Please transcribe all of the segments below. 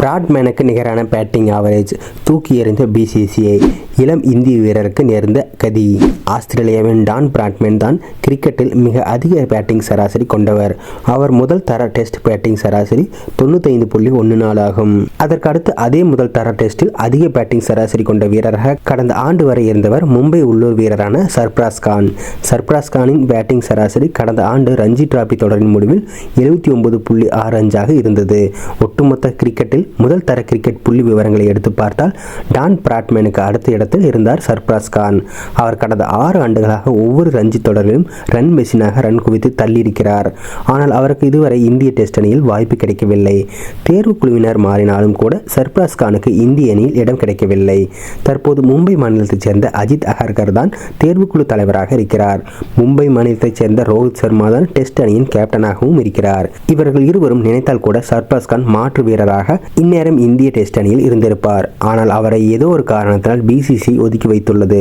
பிராட்மேனுக்கு நிகரான batting average. தூக்கி எறிந்த பிசிசிஐ இளம் இந்திய வீரருக்கு நேர்ந்த கதி. ஆஸ்திரேலியாவின் டான் பிராட்மேன் தான் கிரிக்கெட்டில் மிக அதிக பேட்டிங் சராசரி கொண்டவர். அவர் முதல் தர டெஸ்ட் பேட்டிங் சராசரி தொண்ணூத்தைந்து புள்ளி ஒன்று நாலு ஆகும். அதற்கு அடுத்து அதே முதல் தர டெஸ்டில் அதிக பேட்டிங் சராசரி கொண்ட வீரராக கடந்த ஆண்டு வரை இருந்தவர் மும்பை உள்ளூர் வீரரான சர்ப்ராஸ் கான். சர்ப்ராஸ் கானின் பேட்டிங் சராசரி கடந்த ஆண்டு ரஞ்சி டிராபி தொடரின் முடிவில் எழுபத்தி ஒன்பது புள்ளி ஆறு அஞ்சாக இருந்தது. ஒட்டுமொத்த கிரிக்கெட்டில் முதல் தர கிரிக்கெட் புள்ளி விவரங்களை எடுத்து பார்த்தால் டான் பிராட்மேனுக்கு அடுத்த இடத்தில் இருந்தார் சர்ப்ராஸ் கான். அவர் கடந்த ஆறு ஆண்டுகளாக ஒவ்வொரு ரஞ்சி தொடரிலும் ரன் மெஷினாக ரன் குவித்து தள்ளியிருக்கிறார். ஆனால் அவருக்கு இதுவரை இந்திய டெஸ்ட் அணியில் வாய்ப்பு கிடைக்கவில்லை. தேர்வு குழுவினர் மாறினாலும் கூட சர்ப்ராஸ் கானுக்கு இந்திய அணியில் இடம் கிடைக்கவில்லை. தற்போது மும்பை மாநிலத்தைச் சேர்ந்த அஜித் அகர்கர் தான் தேர்வுக்குழு தலைவராக இருக்கிறார். மும்பை மாநிலத்தைச் சேர்ந்த ரோஹித் சர்மா தான் டெஸ்ட் அணியின் கேப்டனாகவும் இருக்கிறார். இவர்கள் இருவரும் நினைத்தால் கூட சர்ப்ராஸ் கான் மாற்று வீரராக இந்நேரம் இந்திய டெஸ்ட் அணியில் இருந்திருப்பார். ஆனால் அவரை ஏதோ ஒரு காரணத்தினால் பிசிசி ஒதுக்கி வைத்துள்ளது.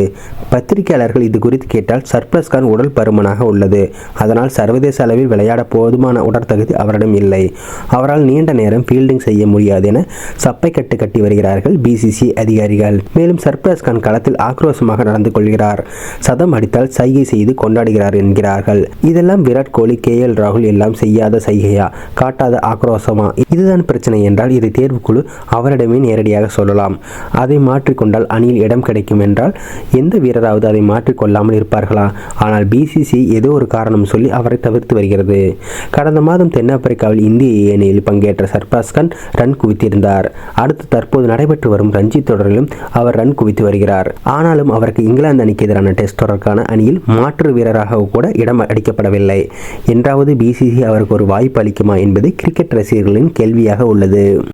பத்திரிகையாளர்கள் இது குறித்து கேட்டால் சர்பிரஸ் கான் உடல் பருமனாக உள்ளது. அதனால் சர்வதேச அளவில் விளையாட போதுமான உடற்தகுதி அவரிடம் இல்லை. அவரால் நீண்ட நேரம் ஃபீல்டிங் செய்ய முடியாது என சப்பை கட்டு கட்டி வருகிறார்கள் பிசிசி அதிகாரிகள். மேலும் சர்பிரஸ் கான் களத்தில் ஆக்ரோஷமாக நடந்து கொள்கிறார். சதம் அடித்தால் சைகை செய்து கொண்டாடுகிறார் என்கிறார்கள். இதெல்லாம் விராட் கோலி கே எல் ராகுல் எல்லாம் செய்யாத சைகையா? காட்டாத ஆக்ரோஷமா? இதுதான் பிரச்சனை என்றால் இதை தேர்வுக்குழு அவரிடமே நேரடியாக சொல்லலாம். அதை மாற்றிக்கொண்டால் அணியில் இடம் கிடைக்கும் என்றால் எந்த வீரராவது அதை மாற்றிக்கொள்ளாமல் இருப்பார்களா? ஆனால் பிசிசி ஏதோ ஒரு காரணம் சொல்லி அவரை தவிர்த்து வருகிறது. கடந்த மாதம் தென்னாப்பிரிக்காவில் இந்திய ஏ அணியில் பங்கேற்ற சர்பாஸ் கான் ரன் குவித்திருந்தார். அடுத்து தற்போது நடைபெற்று வரும் ரஞ்சி தொடரிலும் அவர் ரன் குவித்து வருகிறார். ஆனாலும் அவருக்கு இங்கிலாந்து அணிக்கு எதிரான டெஸ்ட் தொடருக்கான அணியில் மாற்று வீரராக கூட இடம் அளிக்கப்படவில்லை என்றாவது பிசிசி அவருக்கு ஒரு வாய்ப்பு அளிக்குமா என்பது கிரிக்கெட் ரசிகர்களின் கேள்வியாக உள்ளது.